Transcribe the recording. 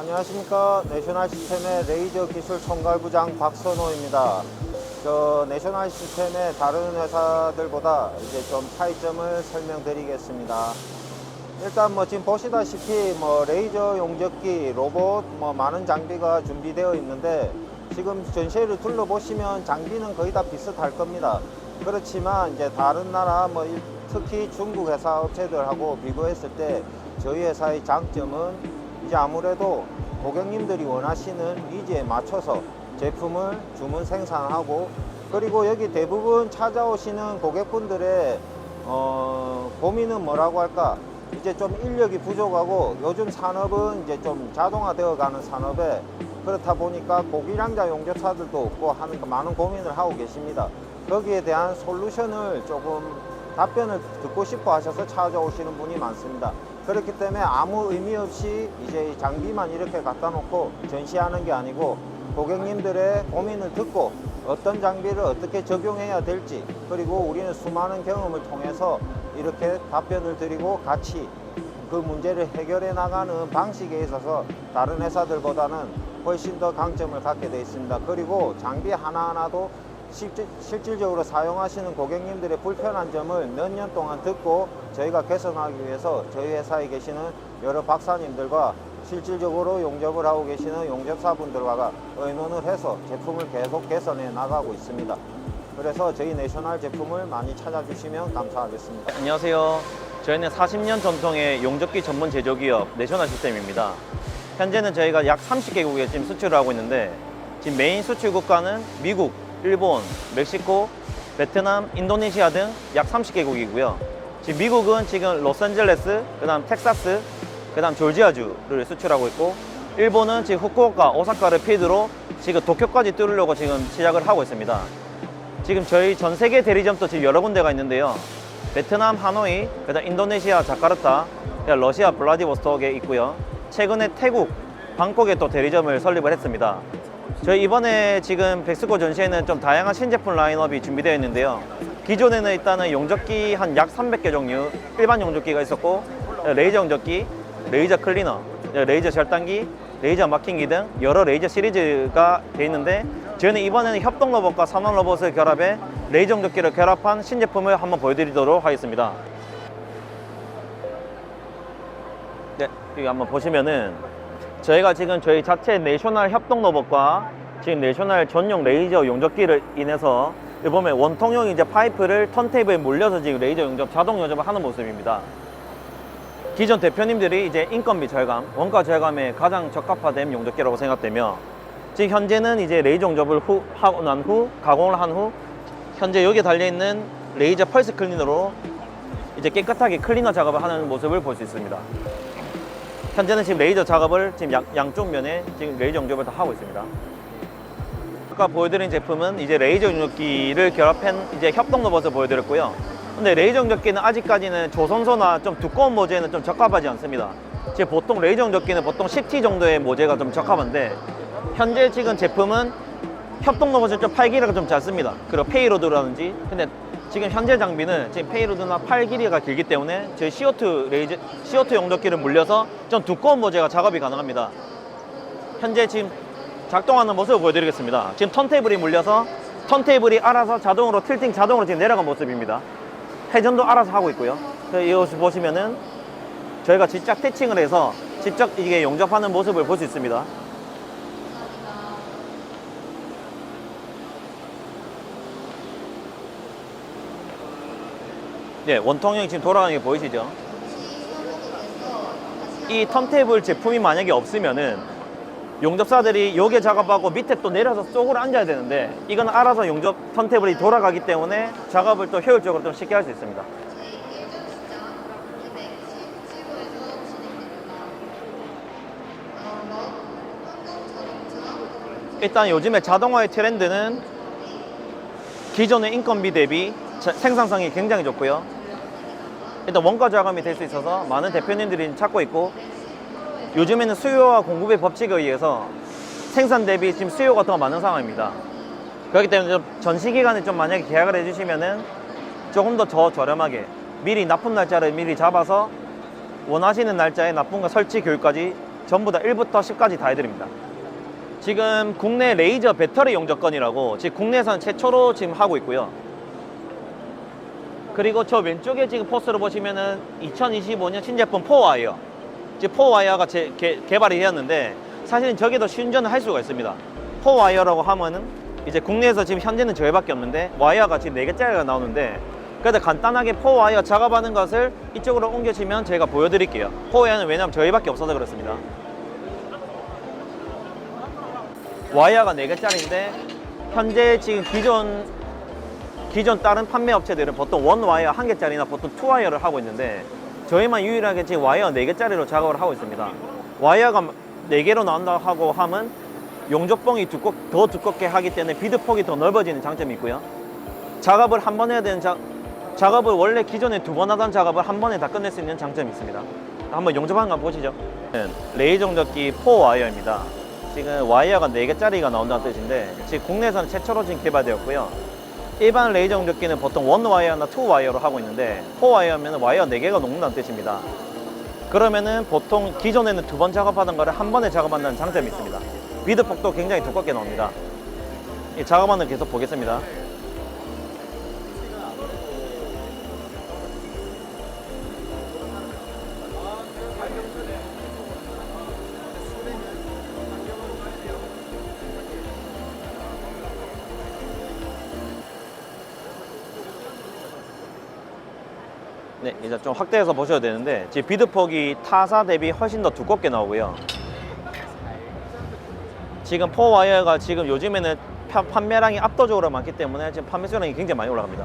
안녕하십니까 내셔널 시스템의 레이저 기술 총괄부장 박선호입니다. 저 내셔널 시스템의 다른 회사들보다 이제 좀 차이점을 설명드리겠습니다. 일단 뭐 지금 보시다시피 뭐 레이저 용접기, 로봇 뭐 많은 장비가 준비되어 있는데 지금 전시회를 둘러보시면 장비는 거의 다 비슷할 겁니다. 그렇지만 이제 다른 나라 뭐 일- 특히 중국 회사 업체들하고 비교했을 때 저희 회사의 장점은 이제 아무래도 고객님들이 원하시는 니즈에 맞춰서 제품을 주문 생산하고 그리고 여기 대부분 찾아오시는 고객분들의 어, 고민은 뭐라고 할까? 이제 좀 인력이 부족하고 요즘 산업은 이제 좀 자동화되어 가는 산업에 그렇다 보니까 고기량자 용접사들도 없고 하는 거 많은 고민을 하고 계십니다. 거기에 대한 솔루션을 조금 답변을 듣고 싶어 하셔서 찾아오시는 분이 많습니다. 그렇기 때문에 아무 의미 없이 이제 이 장비만 이렇게 갖다 놓고 전시하는 게 아니고 고객님들의 고민을 듣고 어떤 장비를 어떻게 적용해야 될지 그리고 우리는 수많은 경험을 통해서 이렇게 답변을 드리고 같이 그 문제를 해결해 나가는 방식에 있어서 다른 회사들보다는 훨씬 더 강점을 갖게 되어 있습니다. 그리고 장비 하나하나도 실질, 실질적으로 사용하시는 고객님들의 불편한 점을 몇 년 동안 듣고 저희가 개선하기 위해서 저희 회사에 계시는 여러 박사님들과 실질적으로 용접을 하고 계시는 용접사분들과 의논을 해서 제품을 계속 개선해 나가고 있습니다. 그래서 저희 내셔널 제품을 많이 찾아주시면 감사하겠습니다. 안녕하세요. 저희는 40년 전통의 용접기 전문 제조기업 내셔널 시스템입니다. 현재는 저희가 약 30개국에 지금 수출을 하고 있는데 지금 메인 수출 국가는 미국, 일본, 멕시코, 베트남, 인도네시아 등 약 30개국이고요. 지금 미국은 지금 로스앤젤레스, 그다음 텍사스, 그다음 조지아주를 수출하고 있고 일본은 지금 후쿠오카, 오사카를 피드로 지금 도쿄까지 뚫으려고 지금 시작을 하고 있습니다. 지금 저희 전 세계 대리점도 지금 여러 군데가 있는데요. 베트남 하노이, 그다음 인도네시아 자카르타, 러시아 블라디보스톡에 있고요. 최근에 태국 방콕에 또 대리점을 설립을 했습니다. 저희 이번에 지금 백스코 전시회는 좀 다양한 신제품 라인업이 준비되어 있는데요. 기존에는 일단은 용접기 한 약 300개 종류, 일반 용접기가 있었고 레이저 용접기, 레이저 클리너, 레이저 절단기, 레이저 마킹기 등 여러 레이저 시리즈가 돼 있는데 저희는 이번에는 협동 로봇과 산업 로봇을 결합해 레이저 용접기를 결합한 신제품을 한번 보여드리도록 하겠습니다. 네, 여기 한번 보시면은 저희가 지금 저희 자체 내셔널 협동 로봇과 지금 내셔널 전용 레이저 용접기를 인해서 보면 원통형 이제 파이프를 턴테이블에 몰려서 지금 레이저 용접, 자동 용접을 하는 모습입니다. 기존 대표님들이 이제 인건비 절감, 원가 절감에 가장 적합화된 용접기라고 생각되며 지금 현재는 이제 레이저 용접을 후, 하고 난 후 가공을 한 후 현재 여기에 달려 있는 레이저 펄스 클리너로 이제 깨끗하게 클리너 작업을 하는 모습을 볼 수 있습니다. 현재는 지금 레이저 작업을 지금 양, 양쪽 면에 지금 레이저 용접을 다 하고 있습니다. 아까 보여드린 제품은 이제 레이저 용접기를 결합한 이제 협동 로봇을 보여드렸고요. 근데 레이저 용접기는 아직까지는 조선소나 좀 두꺼운 모재에는 좀 적합하지 않습니다. 지금 보통 레이저 용접기는 보통 10T 정도의 모재가 좀 적합한데 현재 지금 제품은 협동 로봇은 좀팔 길이가 좀 짧습니다. 그리고 페이로드라든지 근데 지금 현재 장비는 지금 페이로드나 팔 길이가 길기 때문에 저희 CO2 레이저 CO2 용접기를 물려서 좀 두꺼운 모재가 작업이 가능합니다. 현재 지금 작동하는 모습을 보여드리겠습니다. 지금 턴테이블이 물려서 턴테이블이 알아서 자동으로 틸팅 자동으로 지금 내려간 모습입니다. 회전도 알아서 하고 있고요. 이것을 보시면은 저희가 직접 태칭을 해서 직접 이게 용접하는 모습을 볼 수 있습니다. 네, 원통형이 지금 돌아가는 게 보이시죠? 이 턴테이블 제품이 만약에 없으면은 용접사들이 여기에 작업하고 밑에 또 내려서 쪽으로 앉아야 되는데 이건 알아서 용접 턴테이블이 돌아가기 때문에 작업을 또 효율적으로 좀 쉽게 할 수 있습니다. 일단 요즘에 자동화의 트렌드는 기존의 인건비 대비 자- 생산성이 굉장히 좋고요. 일단 원가 저감이 될 수 있어서 많은 대표님들이 찾고 있고 요즘에는 수요와 공급의 법칙에 의해서 생산 대비 지금 수요가 더 많은 상황입니다. 그렇기 때문에 좀 전시 기간에 좀 만약에 계약을 해주시면은 조금 더 더 저렴하게 미리 납품 날짜를 미리 잡아서 원하시는 날짜에 납품과 설치 교육까지 전부 다 1부터 10까지 다 해드립니다. 지금 국내 레이저 배터리 용접건이라고 지금 국내에서는 최초로 지금 하고 있고요. 그리고 저 왼쪽에 지금 포스를 보시면은 2025년 신제품 포와이어. 지금 포와이어가 제, 개, 개발이 되었는데 사실은 저게 더 신전을 할 수가 있습니다. 포와이어라고 하면은 이제 국내에서 지금 현재는 저희밖에 없는데 와이어가 지금 4개짜리가 나오는데 그래도 간단하게 포와이어 작업하는 것을 이쪽으로 옮겨주면 저희가 보여드릴게요. 포와이어는 왜냐면 저희밖에 없어서 그렇습니다. 와이어가 4개짜리인데 현재 지금 기존 기존 다른 판매 업체들은 보통 원 와이어 한 개짜리나 보통 투 와이어를 하고 있는데 저희만 유일하게 지금 와이어 네 개짜리로 작업을 하고 있습니다. 와이어가 네 개로 나온다 하고 하면 용접봉이 두껍, 더 두껍게 하기 때문에 비드 폭이 더 넓어지는 장점이 있고요. 작업을 한 번 해야 되는 자, 작업을 원래 기존에 두 번 하던 작업을 한 번에 다 끝낼 수 있는 장점이 있습니다. 한번 용접한 거 보시죠. 레이저 용접기 4 와이어입니다. 지금 와이어가 4개짜리가 나온다는 뜻인데 지금 국내에서는 최초로 지금 개발되었고요. 일반 레이저 용접기는 보통 원 와이어나 투 와이어로 하고 있는데 4 와이어면 와이어 4개가 녹는다는 뜻입니다. 그러면은 보통 기존에는 두 번 작업하던 거를 한 번에 작업한다는 장점이 있습니다. 비드폭도 굉장히 두껍게 나옵니다. 이 작업하는 거 계속 보겠습니다. 네, 이제 좀 확대해서 보셔야 되는데 지금 비드폭이 타사 대비 훨씬 더 두껍게 나오고요. 지금 포 와이어가 지금 요즘에는 파- 판매량이 압도적으로 많기 때문에 지금 판매 수량이 굉장히 많이 올라갑니다.